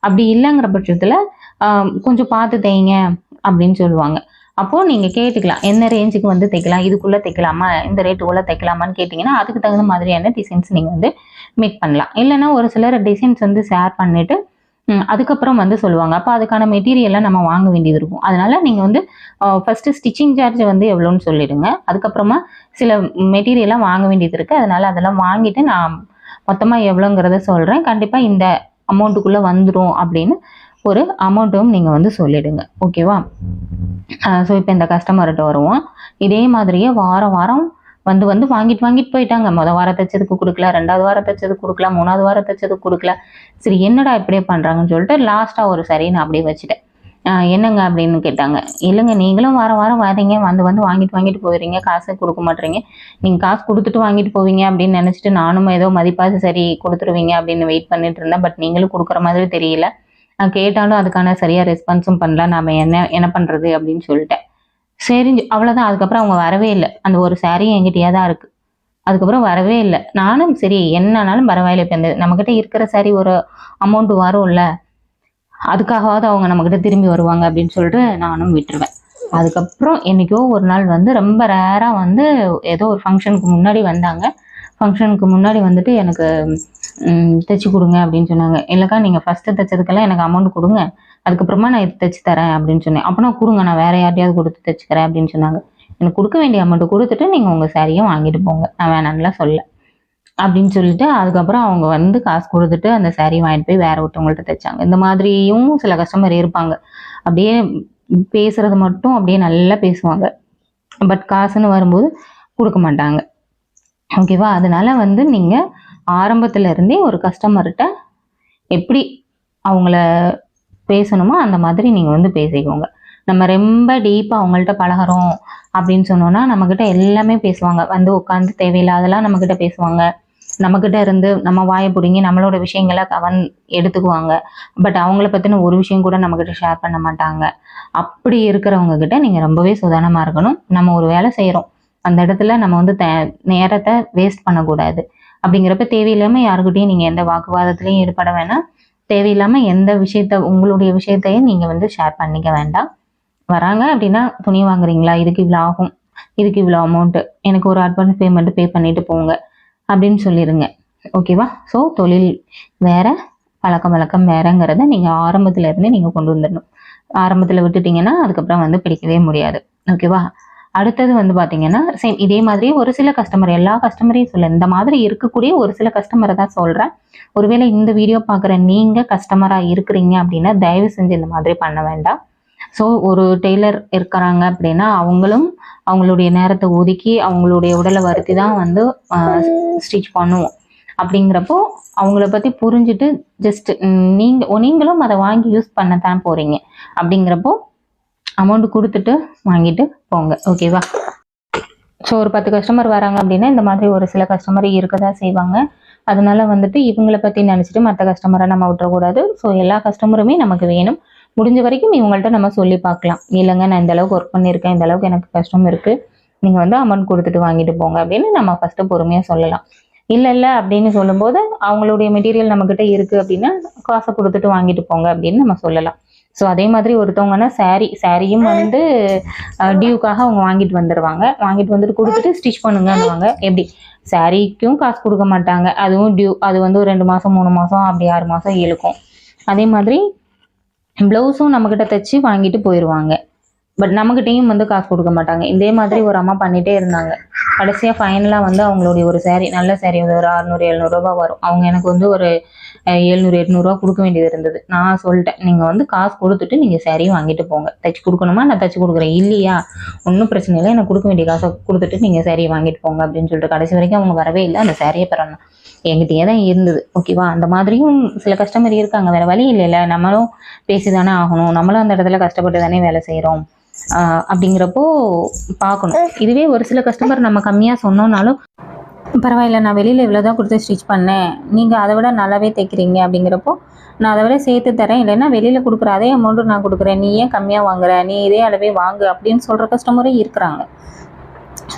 A: அப்படி இல்லைங்கிற பட்சத்தில் கொஞ்சம் பார்த்து தைங்க. அப்படின்னு சொல்லுவாங்க. அப்போது நீங்கள் கேட்டுக்கலாம். என்ன ரேஞ்சுக்கு வந்து தைக்கலாம்? இதுக்குள்ளே தைக்கலாமா? இந்த ரேட்டுக்குள்ளே தைக்கலாமான்னு கேட்டிங்கன்னா அதுக்கு தகுந்த மாதிரியான டிசைன்ஸ் நீங்கள் வந்து மேக் பண்ணலாம். இல்லைன்னா ஒரு சிலர் டிசைன்ஸ் வந்து ஷேர் பண்ணிவிட்டு அதுக்கப்புறம் வந்து சொல்லுவாங்க. அப்போ அதுக்கான மெட்டீரியல்லாம் நம்ம வாங்க வேண்டியது இருக்கும். அதனால் நீங்கள் வந்து ஃபஸ்ட்டு ஸ்டிச்சிங் சார்ஜ் வந்து எவ்வளோன்னு சொல்லிடுங்க. அதுக்கப்புறமா சில மெட்டீரியல்லாம் வாங்க வேண்டியது இருக்குது அதனால் அதெல்லாம் வாங்கிட்டு நான் மொத்தமாக எவ்வளோங்கிறத சொல்கிறேன் கண்டிப்பாக இந்த அமௌண்ட்டுக்குள்ளே வந்துடும் அப்படின்னு ஒரு அமௌண்ட்டும் நீங்கள் வந்து சொல்லிடுங்க. ஓகேவா? ஸோ இப்போ இந்த கஸ்டமர்கிட்ட வருவோம். இதே மாதிரியே வாரம் வாரம் வந்து வந்து வாங்கிட்டு வாங்கிட்டு போயிட்டாங்க. மொதல் வாரம் தைச்சதுக்கு கொடுக்கல ரெண்டாவது வாரம் தைச்சதுக்கு கொடுக்கல மூணாவது வாரம் தைச்சதுக்கு கொடுக்கல. சரி என்னடா இப்படியே பண்ணுறாங்கன்னு சொல்லிட்டு லாஸ்ட்டாக ஒரு சரி நான் அப்படியே வச்சுட்டேன். என்னங்க அப்படின்னு கேட்டாங்க. இல்லைங்க நீங்களும் வாரம் வாரம் வரீங்க வந்து வந்து வாங்கிட்டு வாங்கிட்டு போயிடுறீங்க காசு கொடுக்க மாட்டீங்க நீங்கள் காசு கொடுத்துட்டு வாங்கிட்டு போவீங்க அப்படின்னு நினச்சிட்டு நானும் ஏதோ மதிப்பாக சரி கொடுத்துருவீங்க அப்படின்னு வெயிட் பண்ணிட்டு இருந்தேன். பட் நீங்களும் கொடுக்குற மாதிரி தெரியல. நான் கேட்டாலும் அதுக்கான சரியாக ரெஸ்பான்ஸும் பண்ணல. நாம் என்ன என்ன பண்ணுறது அப்படின்னு சொல்லிட்டேன். சரி அவ்வளோதான் அதுக்கப்புறம் அவங்க வரவே இல்லை. அந்த ஒரு saree என்கிட்டயே தான் இருக்குது அதுக்கப்புறம் வரவே இல்லை. நானும் சரி என்னன்னாலும் பரவாயில்ல. இப்போ இந்த நம்மக்கிட்ட இருக்கிற சாரி ஒரு அமௌண்ட் வரும்ல அதுக்காகவாவது அவங்க நம்மக்கிட்ட திரும்பி வருவாங்க அப்படின்னு சொல்லிட்டு நானும் விட்டுருவேன். அதுக்கப்புறம் என்னைக்கோ ஒரு நாள் வந்து ரொம்ப ரேராக வந்து ஏதோ ஒரு ஃபங்க்ஷனுக்கு முன்னாடி வந்தாங்க. ஃபங்க்ஷனுக்கு முன்னாடி வந்துட்டு எனக்கு தைச்சி கொடுங்க அப்படின்னு சொன்னாங்க. இல்லைக்கா நீங்கள் ஃபஸ்ட்டு தைச்சதுக்கெல்லாம் எனக்கு அமௌண்ட் கொடுங்க. அதுக்கப்புறமா நான் இது தைச்சி தரேன் அப்படின்னு சொன்னேன். அப்போனா கொடுங்க நான் வேற யார்ட்டையாவது கொடுத்து தைச்சிக்கிறேன் அப்படின்னு சொன்னாங்க. எனக்கு கொடுக்க வேண்டிய அமௌண்ட் கொடுத்துட்டு நீங்கள் உங்கள் சாரியை வாங்கிட்டு போங்க. நான் வேணான்லாம் சொல்ல அப்படின்னு சொல்லிட்டு அதுக்கப்புறம் அவங்க வந்து காசு கொடுத்துட்டு அந்த saree வாங்கிட்டு போய் வேற ஒருத்தவங்கள்ட்ட தைச்சாங்க. இந்த மாதிரியும் சில கஸ்டமர் இருப்பாங்க. அப்படியே பேசுறது மட்டும் அப்படியே நல்லா பேசுவாங்க. பட் காசுன்னு வரும்போது கொடுக்க மாட்டாங்க. ஓகேவா அதனால வந்து நீங்கள் ஆரம்பத்தில் இருந்தே ஒரு கஸ்டமர்கிட்ட எப்படி அவங்கள பேசணுமோ அந்த மாதிரி நீங்கள் வந்து பேசிக்கோங்க. நம்ம ரொம்ப டீப்பாக அவங்கள்ட்ட பழகுறோம் அப்படின்னு சொன்னோன்னா நம்மக்கிட்ட எல்லாமே பேசுவாங்க. வந்து உட்காந்து தேவையில்லாதெல்லாம் நம்மக்கிட்ட பேசுவாங்க. நம்மக்கிட்ட இருந்து நம்ம வாயை பிடுங்கி நம்மளோட விஷயங்களை கவன் எடுத்துக்குவாங்க. பட் அவங்கள பற்றின ஒரு விஷயம் கூட நம்மக்கிட்ட ஷேர் பண்ண மாட்டாங்க. அப்படி இருக்கிறவங்க கிட்ட நீங்கள் ரொம்பவே சுதானமாக இருக்கணும். நம்ம ஒரு வேலை செய்கிறோம் அந்த இடத்துல நம்ம வந்து த நேரத்தை வேஸ்ட் பண்ணக்கூடாது. அப்படிங்கிறப்ப தேவையில்லாமல் யாருக்கிட்டையும் நீங்கள் எந்த வாக்குவாதத்துலையும் ஈடுபட வேணாம். தேவையில்லாமல் எந்த விஷயத்த உங்களுடைய விஷயத்தையும் நீங்கள் வந்து ஷேர் பண்ணிக்க வேண்டாம். வராங்க அப்படின்னா துணி வாங்குறீங்களா? இதுக்கு இவ்வளோ ஆகும். இதுக்கு இவ்வளோ அமௌண்ட்டு எனக்கு ஒரு அட்வான்ஸ் பேமெண்ட் பே பண்ணிட்டு போங்க அப்படின்னு சொல்லிடுங்க ஓகேவா ஸோ தொழில் வேற பழக்கம் வழக்கம் வேறங்கிறத நீங்கள் ஆரம்பத்துல இருந்தே நீங்கள் கொண்டு வந்துடணும். ஆரம்பத்தில் விட்டுட்டீங்கன்னா அதுக்கப்புறம் வந்து பிடிக்கவே முடியாது. ஓகேவா அடுத்தது வந்து பார்த்தீங்கன்னா சேம் இதே மாதிரி ஒரு சில கஸ்டமர் எல்லா கஸ்டமரையும் சொல்ல இந்த மாதிரி இருக்கக்கூடிய ஒரு சில கஸ்டமரை தான் சொல்கிறேன் ஒருவேளை இந்த வீடியோ பார்க்குற நீங்கள் கஸ்டமராக இருக்கிறீங்க அப்படின்னா தயவு செஞ்சு இந்த மாதிரி பண்ண வேண்டாம். ஸோ ஒரு டெய்லர் இருக்கிறாங்க அப்படின்னா அவங்களும் அவங்களுடைய நேரத்தை ஒதுக்கி அவங்களுடைய உடலை வருத்தி தான் வந்து ஸ்டிச் பண்ணுவோம். அப்படிங்கிறப்போ அவங்கள பற்றி புரிஞ்சுட்டு ஜஸ்ட் நீங்கள் நீங்களும் அதை வாங்கி யூஸ் பண்ண தான் போகிறீங்க அப்படிங்கிறப்போ அமௌண்ட் கொடுத்துட்டு வாங்கிட்டு போங்க. ஓகேவா ஸோ ஒரு பத்து கஸ்டமர் வராங்க அப்படின்னா இந்த மாதிரி ஒரு சில கஸ்டமர் இருக்க தான் செய்வாங்க. அதனால வந்துட்டு இவங்கள பற்றி நினச்சிட்டு மற்ற கஸ்டமரை நம்ம விட்டுறக்கூடாது. ஸோ எல்லா கஸ்டமருமே நமக்கு வேணும். முடிஞ்ச வரைக்கும் இவங்கள்ட்ட நம்ம சொல்லி பார்க்கலாம். இல்லைங்க நான் இந்த அளவுக்கு ஒர்க் பண்ணியிருக்கேன் இந்த அளவுக்கு எனக்கு கஷ்டம் இருக்குது நீங்கள் வந்து அமௌண்ட் கொடுத்துட்டு வாங்கிட்டு போங்க அப்படின்னு நம்ம ஃபஸ்ட்டு பொறுமையாக சொல்லலாம். இல்லை இல்லை அப்படின்னு சொல்லும்போது அவங்களுடைய மெட்டீரியல் நம்மக்கிட்ட இருக்குது அப்படின்னா காசை கொடுத்துட்டு வாங்கிட்டு போங்க அப்படின்னு நம்ம சொல்லலாம். ஸோ அதே மாதிரி ஒருத்தவங்கன்னா saree சாரியும் வந்து டியூக்காக அவங்க வாங்கிட்டு வந்துடுவாங்க வாங்கிட்டு வந்துட்டு கொடுத்துட்டு ஸ்டிச் பண்ணுங்கன்னுவாங்க. எப்படி? சாரீக்கும் காசு கொடுக்க மாட்டாங்க. அதுவும் டியூ அது வந்து ஒரு ரெண்டு மாதம் மூணு மாதம் அப்படி ஆறு மாதம் இழுக்கும். அதே மாதிரி ப்ளவுஸும் நம்மக்கிட்ட தைச்சி வாங்கிட்டு போயிடுவாங்க பட் நம்மக்கிட்டேயும் வந்து காசு கொடுக்க மாட்டாங்க. இதே மாதிரி ஒரு அம்மா பண்ணிகிட்டே இருந்தாங்க. கடைசியாக ஃபைனலாக வந்து அவங்களுடைய ஒரு சேரீ நல்ல சேரீ வந்து ஒரு அறநூறு எழுநூறுபா வரும். அவங்க எனக்கு வந்து ஒரு எழுநூறு எட்நூறுரூவா கொடுக்க வேண்டியது இருந்தது. நான் சொல்லிட்டேன் நீங்கள் வந்து காசு கொடுத்துட்டு நீங்கள் saree வாங்கிட்டு போங்க. தைச்சி கொடுக்கணுமா? நான் தைச்சி கொடுக்குறேன். இல்லையா? ஒன்றும் பிரச்சனை இல்லை. எனக்கு கொடுக்க வேண்டிய காசை கொடுத்துட்டு நீங்கள் சேரீ வாங்கிட்டு போங்க அப்படின்னு சொல்லிட்டு கடைசி வரைக்கும் அவங்க வரவே இல்லை. அந்த சேரீயை பெறணும். எங்கிட்டயே தான் இருந்தது. ஓகேவா அந்த மாதிரியும் சில கஸ்டமர் இருக்காங்க. வேற வழி இல்லைல்ல. நம்மளும் பேசி தானே ஆகணும். நம்மளும் அந்த இடத்துல கஷ்டப்பட்டு தானே வேலை செய்கிறோம் அப்படிங்கிறப்போ பார்க்கணும். இதுவே ஒரு சில கஸ்டமர் நம்ம கம்மியாக சொன்னோம்னாலும் பரவாயில்ல நான் வெளியில் இவ்வளோ தான் கொடுத்து ஸ்டிச் பண்ணேன். நீங்கள் அதை விட நல்லாவே தைக்கிறீங்க. அப்படிங்கிறப்போ நான் அதை விட சேர்த்து தரேன். இல்லைன்னா வெளியில் கொடுக்குற அதே அமௌண்ட்டு நான் கொடுக்குறேன். நீ ஏன் கம்மியாக வாங்குற? நீ இதே அளவே வாங்கு. அப்படின்னு சொல்கிற கஸ்டமரும் இருக்கிறாங்க.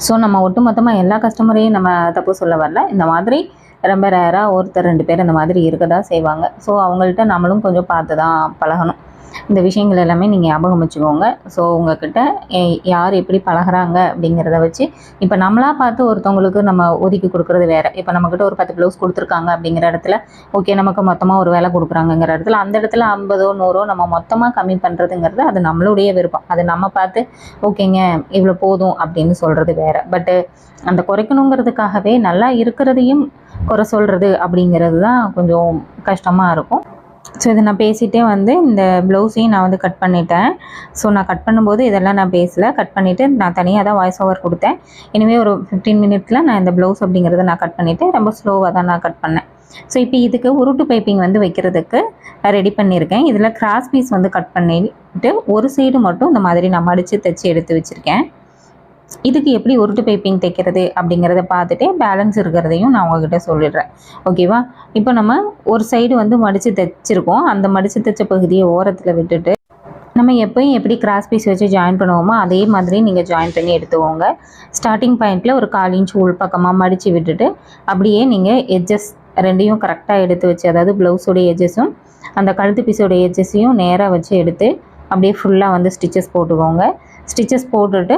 A: ஸோ நம்ம ஒட்டுமொத்தமாக எல்லா கஸ்டமரையும் நம்ம தப்பு சொல்ல வரல. இந்த மாதிரி ரொம்ப ரேராக ஒருத்தர் ரெண்டு பேர் இந்த மாதிரி இருக்க தான் செய்வாங்க. ஸோ அவங்கள்ட்ட நம்மளும் கொஞ்சம் பார்த்து தான் பழகணும். இந்த விஷயங்கள் எல்லாமே நீங்கள் ஞாபகம் வச்சுக்கோங்க. ஸோ உங்ககிட்ட யார் எப்படி பழகுறாங்க அப்படிங்கிறத வச்சு இப்போ நம்மளா பார்த்து ஒருத்தவங்களுக்கு நம்ம ஒதுக்கி கொடுக்குறது வேற. இப்போ நம்மக்கிட்ட ஒரு பத்து ப்ளவுஸ் கொடுத்துருக்காங்க அப்படிங்கிற இடத்துல ஓகே நமக்கு மொத்தமாக ஒரு வேலை கொடுக்குறாங்கங்கிற இடத்துல அந்த இடத்துல ஐம்பதோ நூறோ நம்ம மொத்தமாக கம்மி பண்ணுறதுங்கிறது அது நம்மளுடைய விருப்பம். அது நம்ம பார்த்து ஓகேங்க இவ்வளோ போதும் அப்படின்னு சொல்கிறது வேற. பட்டு அந்த குறைக்கணுங்கிறதுக்காகவே நல்லா இருக்கிறதையும் குறை சொல்கிறது அப்படிங்கிறது தான் கொஞ்சம் கஷ்டமாக இருக்கும். ஸோ இதை நான் பேசிகிட்டே வந்து இந்த ப்ளவுஸையும் நான் வந்து கட் பண்ணிட்டேன். ஸோ நான் கட் பண்ணும்போது இதெல்லாம் நான் பேசல. கட் பண்ணிவிட்டு நான் தனியாக தான் வாய்ஸ் ஓவர் கொடுத்தேன். இனிமேல் ஒரு ஃபிஃப்டீன் மினிட்ஸில் நான் இந்த ப்ளவுஸ் அப்படிங்கிறத நான் கட் பண்ணிவிட்டு ரொம்ப ஸ்லோவாக தான் நான் கட் பண்ணேன். ஸோ இப்போ இதுக்கு உருட்டு பைப்பிங் வந்து வைக்கிறதுக்கு ரெடி பண்ணியிருக்கேன். இதில் கிராஸ் பீஸ் வந்து கட் பண்ணிட்டு ஒரு சைடு மட்டும் இந்த மாதிரி நான் மடித்து தைச்சி எடுத்து வச்சுருக்கேன். இதுக்கு எப்படி உருட்டு பைப்பிங் தைக்கிறது அப்படிங்கிறத பார்த்துட்டு பேலன்ஸ் இருக்கிறதையும் நான் உங்ககிட்ட சொல்லிடுறேன். ஓகேவா இப்போ நம்ம ஒரு சைடு வந்து மடித்து தைச்சிருக்கோம். அந்த மடித்து தைச்ச பகுதியை ஓரத்தில் விட்டுட்டு நம்ம எப்பயும் எப்படி கிராஸ் பீஸ் வச்சு ஜாயின் பண்ணுவோமோ அதே மாதிரி நீங்கள் ஜாயின் பண்ணி எடுத்துக்கோங்க. ஸ்டார்டிங் பாயிண்ட்டில் ஒரு கால் இன்ச் உள் பக்கமாக மடித்து விட்டுட்டு அப்படியே நீங்கள் எட்ஜஸ் ரெண்டையும் கரெக்டாக எடுத்து வச்சு அதாவது ப்ளவுஸோடைய எஜ்ஜஸும் அந்த கழுத்து பீஸோட எஜ்ஜஸையும் நேராக வச்சு எடுத்து அப்படியே ஃபுல்லாக வந்து ஸ்டிச்சஸ் போட்டுக்கோங்க. ஸ்டிச்சஸ் போட்டுட்டு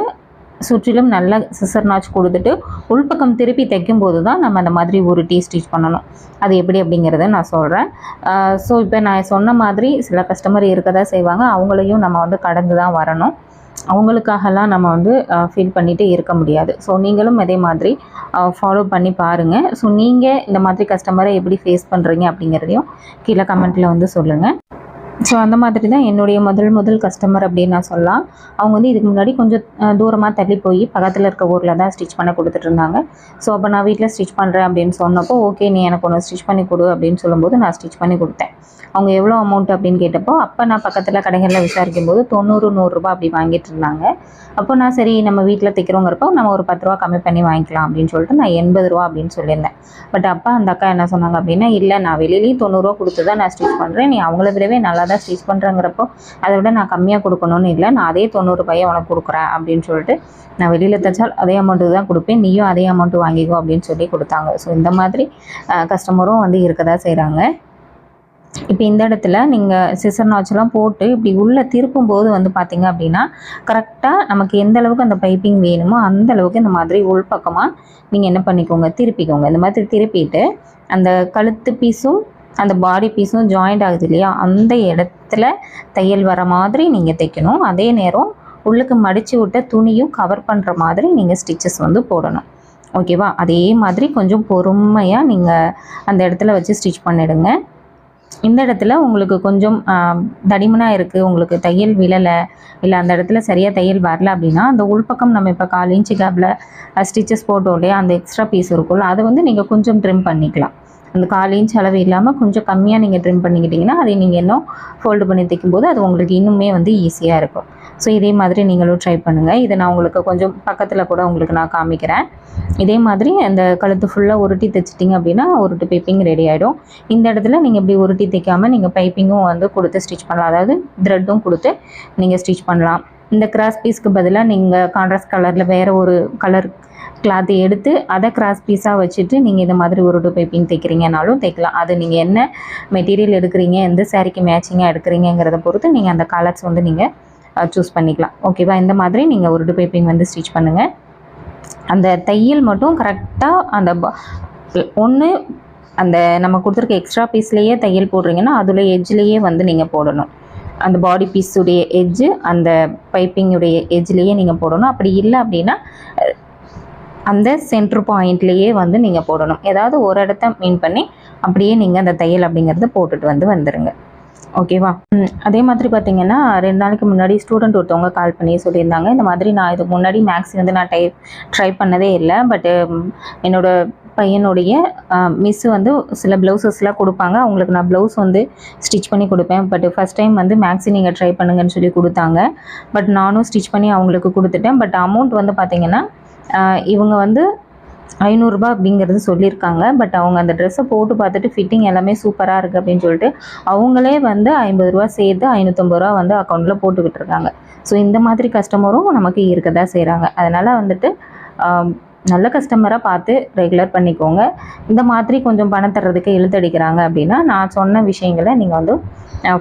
A: சுற்றிலும் நல்ல சிசர் நாச் கொடுத்துட்டு உள்பக்கம் திருப்பி தைக்கும்போது தான் நம்ம அந்த மாதிரி ஒரு டீ ஸ்டிச் பண்ணணும். அது எப்படி அப்படிங்கிறத நான் சொல்கிறேன் ஸோ இப்போ நான் சொன்ன மாதிரி சில கஸ்டமர் இருக்க தான் செய்வாங்க. அவங்களையும் நம்ம வந்து கடந்து தான் வரணும். அவங்களுக்காகலாம் நம்ம வந்து ஃபீல் பண்ணிகிட்டே இருக்க முடியாது. ஸோ நீங்களும் அதே மாதிரி ஃபாலோ பண்ணி பாருங்கள் ஸோ நீங்கள் இந்த மாதிரி கஸ்டமரை எப்படி ஃபேஸ் பண்ணுறீங்க அப்படிங்கிறதையும் கீழே கமெண்ட்டில் வந்து சொல்லுங்கள் ஸோ அந்த மாதிரி தான் என்னுடைய முதல் முதல் கஸ்டமர் அப்படின்னு நான் சொல்லலாம். அவங்க வந்து இதுக்கு முன்னாடி கொஞ்சம் தூரமாக தள்ளி போய் பக்கத்தில் இருக்க ஊரில் தான் ஸ்டிச் பண்ண கொடுத்துட்டு இருந்தாங்க ஸோ அப்போ நான் வீட்டில் ஸ்டிச் பண்ணுறேன் அப்படின்னு சொன்னப்போ ஓகே நீ எனக்கு ஒன்று ஸ்டிச் பண்ணி கொடு அப்படின்னு சொல்லும்போது நான் ஸ்டிச் பண்ணி கொடுத்தேன். அவங்க எவ்வளோ அமௌண்ட் அப்படின்னு கேட்டப்போ அப்போ நான் பக்கத்தில் கடைகளில் விசாரிக்கும் போது தொண்ணூறு நூறுரூபா அப்படி வாங்கிட்டு இருந்தாங்க. அப்போ நான் சரி நம்ம வீட்டில் தைக்கிறோங்கிறப்போ நம்ம ஒரு பத்து ரூபா கம்மி பண்ணி வாங்கிக்கலாம் அப்படின்னு சொல்லிட்டு நான் எண்பது ரூபா அப்படின்னு சொல்லியிருந்தேன். பட் அப்பா அந்த அக்கா என்ன சொன்னாங்க அப்படின்னா இல்லை நான் வெளியிலேயும் தொண்ணூறுரூவா கொடுத்து தான் நான் ஸ்டிச் பண்ணுறேன் நீ அவங்கள விடவே நல்லா தான் ஸ்டிச் பண்ணுறேங்கிறப்போ அதை விட நான் கம்மியாக கொடுக்கணும்னு இல்லை. நான் அதே தொண்ணூறுபாயை உனக்கு கொடுக்குறேன். அப்படின்னு சொல்லிட்டு நான் வெளியில் தைச்சால் அதே அமௌண்ட்டு தான் கொடுப்பேன். நீயும் அதே அமௌண்ட்டு வாங்கிக்கோ அப்படின்னு சொல்லி கொடுத்தாங்க. ஸோ இந்த மாதிரி கஸ்டமரும் வந்து இருக்க தான் செய்கிறாங்க இப்போ இந்த இடத்துல நீங்கள் சிசர் நாச்செல்லாம் போட்டு இப்படி உள்ளே திருப்பும் போது வந்து பார்த்திங்க அப்படின்னா கரெக்டாக நமக்கு எந்த அளவுக்கு அந்த பைப்பிங் வேணுமோ அந்த அளவுக்கு இந்த மாதிரி உள்பக்கமாக நீங்கள் என்ன பண்ணிக்கோங்க திருப்பிக்கோங்க. இந்த மாதிரி திருப்பிட்டு அந்த கழுத்து பீஸும் அந்த பாடி பீஸும் ஜாயிண்ட் ஆகுது இல்லையா? அந்த இடத்துல தையல் வர மாதிரி நீங்கள் தைக்கணும். அதே நேரம் உள்ளுக்கு மடித்து விட்ட துணியும் கவர் பண்ணுற மாதிரி நீங்கள் ஸ்டிச்சஸ் வந்து போடணும். ஓகேவா அதே மாதிரி கொஞ்சம் பொறுமையாக நீங்கள் அந்த இடத்துல வச்சு ஸ்டிச் பண்ணிடுங்க. இந்த இடத்துல உங்களுக்கு கொஞ்சம் தடிமனாக இருக்குது உங்களுக்கு தையல் விழலை இல்லை அந்த இடத்துல சரியாக தையல் வரல அப்படின்னா அந்த உள்பக்கம் நம்ம இப்போ கால் இன்ச்சு கேப்பில் ஸ்டிச்சஸ் போட்டோம் இல்லையா அந்த எக்ஸ்ட்ரா பீஸ் இருக்கும்ல அதை வந்து நீங்கள் கொஞ்சம் ட்ரிம் பண்ணிக்கலாம். அந்த கால் இன்ச் அளவு இல்லாமல் கொஞ்சம் கம்மியாக நீங்கள் ட்ரிம் பண்ணிக்கிட்டிங்கன்னா அதை நீங்கள் இன்னும் ஃபோல்டு பண்ணி தைக்கும்போது அது உங்களுக்கு இன்னுமே வந்து ஈஸியாக இருக்கும். ஸோ இதே மாதிரி நீங்களும் ட்ரை பண்ணுங்கள் இதை நான் உங்களுக்கு கொஞ்சம் பக்கத்தில் கூட உங்களுக்கு நான் காமிக்கிறேன். இதே மாதிரி அந்த கழுத்து ஃபுல்லாக உருட்டி தைச்சிட்டிங்க அப்படின்னா உருட்டு பைப்பிங் ரெடி ஆகிடும் இந்த இடத்துல நீங்கள் இப்படி உருட்டி தைக்காமல் நீங்கள் பைப்பிங்கும் வந்து கொடுத்து ஸ்டிச் பண்ணலாம். அதாவது த்ரெட்டும் கொடுத்து நீங்கள் ஸ்டிச் பண்ணலாம். இந்த கிராஸ் பீஸ்க்கு பதிலாக நீங்கள் கான்ட்ராஸ்ட் கலரில் வேறு ஒரு கலர் கிளாத்தை எடுத்து அதை கிராஸ் பீஸாக வச்சுட்டு நீங்கள் இந்த மாதிரி உருட்டு பைப்பிங் தைக்கிறீங்கனாலும் தைக்கலாம். அது நீங்கள் என்ன மெட்டீரியல் எடுக்கிறீங்க எந்த சாரிக்கு மேட்சிங்காக எடுக்கிறீங்கிறத பொறுத்து நீங்கள் அந்த கலர்ஸ் வந்து நீங்கள் சூஸ் பண்ணிக்கலாம். ஓகேவா இந்த மாதிரி நீங்கள் உருடு பைப்பிங் வந்து ஸ்டிச் பண்ணுங்கள் அந்த தையல் மட்டும் கரெக்டாக அந்த ஒன்று அந்த நம்ம கொடுத்துருக்க எக்ஸ்ட்ரா பீஸ்லேயே தையல் போடுறீங்கன்னா அதில் எஜ்லேயே வந்து நீங்கள் போடணும். அந்த பாடி பீஸுடைய எஜ்ஜு அந்த பைப்பிங்குடைய எஜ்லேயே நீங்கள் போடணும். அப்படி இல்லை அப்படின்னா அந்த சென்ட்ரு பாயிண்ட்லேயே வந்து நீங்கள் போடணும். ஏதாவது ஒரு இடத்த மீன் பண்ணி அப்படியே நீங்கள் அந்த தையல் அப்படிங்கிறத போட்டுட்டு வந்து வந்துடுங்க ஓகேவா? அதே மாதிரி பார்த்தீங்கன்னா ரெண்டு நாளைக்கு முன்னாடி ஸ்டூடெண்ட் ஒருத்தவங்க கால் பண்ணி சொல்லியிருந்தாங்க. இந்த மாதிரி நான் இதுக்கு முன்னாடி மேக்ஸ் வந்து நான் டை ட்ரை பண்ணதே இல்லை. பட்டு என்னோட பையனுடைய மிஸ்ஸு வந்து சில ப்ளவுசஸ்லாம் கொடுப்பாங்க. அவங்களுக்கு நான் ப்ளவுஸ் வந்து ஸ்டிச் பண்ணி கொடுப்பேன். பட் ஃபஸ்ட் டைம் வந்து மேக்ஸி நீங்கள் ட்ரை பண்ணுங்கன்னு சொல்லி கொடுத்தாங்க. பட் நானும் ஸ்டிச் பண்ணி அவங்களுக்கு கொடுத்துட்டேன். பட் அமௌண்ட் வந்து பார்த்திங்கன்னா இவங்க வந்து ஐநூறுரூபா அப்படிங்கிறது சொல்லியிருக்காங்க. பட் அவங்க அந்த ட்ரெஸ்ஸை போட்டு பார்த்துட்டு ஃபிட்டிங் எல்லாமே சூப்பராக இருக்குது அப்படின்னு சொல்லிட்டு அவங்களே வந்து ஐம்பது ரூபா சேர்த்து ஐநூற்றம்பது ரூபா வந்து அக்கௌண்ட்டில் போட்டுக்கிட்டு இருக்காங்க. ஸோ இந்த மாதிரி கஸ்டமரும் நமக்கு இருக்க தான் செய்கிறாங்க அதனால் வந்துட்டு நல்ல கஸ்டமராக பார்த்து ரெகுலர் பண்ணிக்கோங்க. இந்த மாதிரி கொஞ்சம் பணம் தர்றதுக்கு இழுத்தடிக்கிறாங்க அப்படின்னா நான் சொன்ன விஷயங்களை நீங்கள் வந்து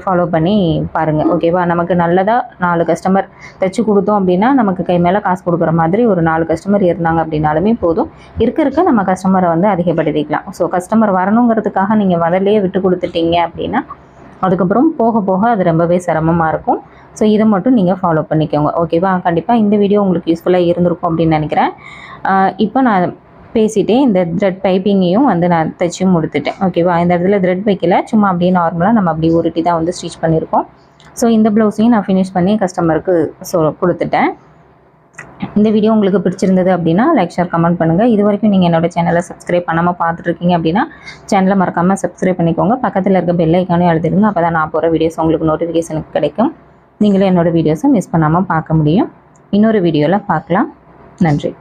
A: ஃபாலோ பண்ணி பாருங்கள் ஓகேவா நமக்கு நல்லதாக நாலு கஸ்டமர் தைச்சி கொடுத்தோம் அப்படின்னா நமக்கு கை மேலே காசு கொடுக்குற மாதிரி ஒரு நாலு கஸ்டமர் இருந்தாங்க அப்படின்னாலுமே போதும். இருக்க இருக்க நம்ம கஸ்டமரை வந்து அதிகப்படுத்திக்கலாம். ஸோ கஸ்டமர் வரணுங்கிறதுக்காக நீங்கள் முதல்லையே விட்டு கொடுத்துட்டீங்க அப்படின்னா அதுக்கப்புறம் போக போக அது ரொம்பவே சிரமமாக இருக்கும். ஸோ இதை மட்டும் நீங்கள் ஃபாலோ பண்ணிக்கோங்க. ஓகேவா கண்டிப்பாக இந்த வீடியோ உங்களுக்கு யூஸ்ஃபுல்லாக இருந்திருக்கும் அப்படின்னு நினைக்கிறேன். இப்போ நான் பேசிகிட்டே இந்த த்ரெட் பைப்பிங்கையும் வந்து நான் தைச்சி முடித்துட்டேன். ஓகேவா இந்த இடத்துல த்ரெட் வைக்கல. சும்மா அப்படியே நார்மலாக நம்ம அப்படியே உருட்டி தான் வந்து ஸ்டிச் பண்ணியிருக்கோம். ஸோ இந்த ப்ளவுஸையும் நான் ஃபினிஷ் பண்ணி கஸ்டமருக்கு சொ கொடுத்துட்டேன். இந்த வீடியோ உங்களுக்கு பிடிச்சிருந்தது அப்படின்னா லைக் ஷேர் கமெண்ட் பண்ணுங்கள் இது வரைக்கும் நீங்கள் என்னோடய சேனலை சப்ஸ்கிரைப் பண்ணாமல் பார்த்துட்ருக்கீங்க அப்படின்னா சேனலை மறக்காமல் சப்ஸ்கிரைப் பண்ணிக்கோங்க. பக்கத்தில் இருக்க பெல் ஐக்கானே எழுதிடுங்க அப்போ தான் நான் போகிற வீடியோஸ் உங்களுக்கு நோட்டிஃபிகேஷனுக்கு கிடைக்கும். நீங்களும் என்னோடய வீடியோஸை மிஸ் பண்ணாமல் பார்க்க முடியும். இன்னொரு வீடியோவில் பார்க்கலாம். நன்றி.